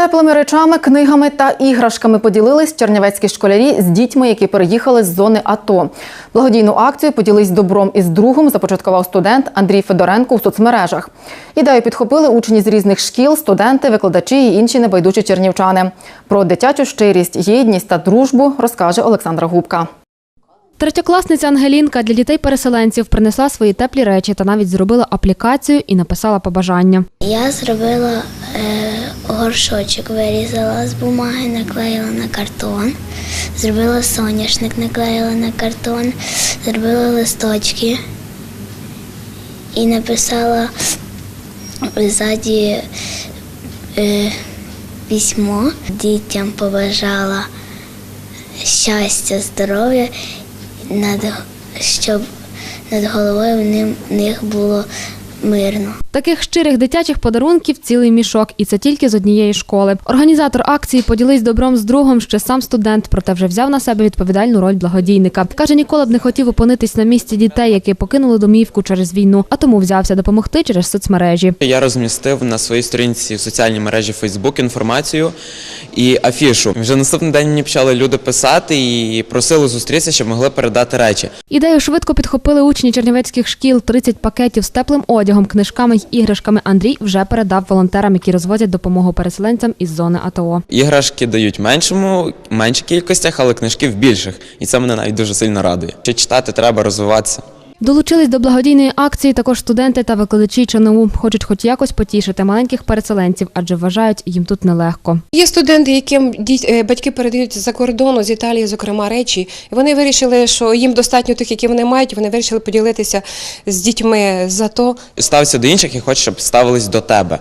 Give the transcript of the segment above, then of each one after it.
Теплими речами, книгами та іграшками поділились чернівецькі школярі з дітьми, які переїхали з зони АТО. Благодійну акцію поділись добром із другом започаткував студент Андрій Федоренко у соцмережах. Ідею підхопили учні з різних шкіл, студенти, викладачі і інші небайдужі чернівчани. Про дитячу щирість, єдність та дружбу розкаже Олександра Губка. Третьокласниця Ангелінка для дітей-переселенців принесла свої теплі речі та навіть зробила аплікацію і написала побажання. Я зробила горшочок, вирізала з бумаги, наклеїла на картон, зробила соняшник, наклеїла на картон, зробила листочки. І написала ззаді е, письмо. Дітям побажала щастя, здоров'я, щоб над головою в них було мирно. Таких щирих дитячих подарунків цілий мішок, і це тільки з однієї школи. Організатор акції поділись добром з другом ще сам студент, проте вже взяв на себе відповідальну роль благодійника. Каже, ніколи б не хотів опинитись на місці дітей, які покинули домівку через війну, а тому взявся допомогти через соцмережі. Я розмістив на своїй сторінці в соціальній мережі Facebook інформацію і афішу. Вже наступний день мені почали люди писати і просили зустрітися, щоб могли передати речі. Ідею швидко підхопили учні чернівецьких шкіл. 30 пакетів з теплим одягом, книжками й іграшками Андрій вже передав волонтерам, які розвозять допомогу переселенцям із зони АТО. Іграшки дають меншому, менших кількостях, але книжки в більших. І це мене навіть дуже сильно радує. Ще читати треба розвиватися. Долучились до благодійної акції також студенти та викладачі ЧНУ. Хочуть хоч якось потішити маленьких переселенців, адже вважають їм тут нелегко. Є студенти, яким е, батьки передають з-за кордону, з Італії, зокрема, речі. Вони вирішили, що їм достатньо тих, які вони мають. Вони вирішили поділитися з дітьми за то. Стався до інших і хочеш, щоб ставились до тебе.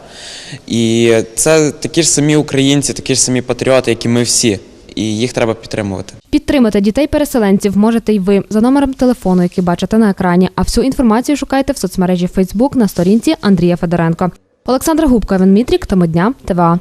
І це такі ж самі українці, такі ж самі патріоти, як і ми всі. І їх треба підтримувати. Підтримати дітей-переселенців можете й ви за номером телефону, який бачите на екрані. А всю інформацію шукайте в соцмережі Facebook на сторінці Андрія Федоренко. Олександра Губка, Іван Мітрік, Тому дня, ТВА.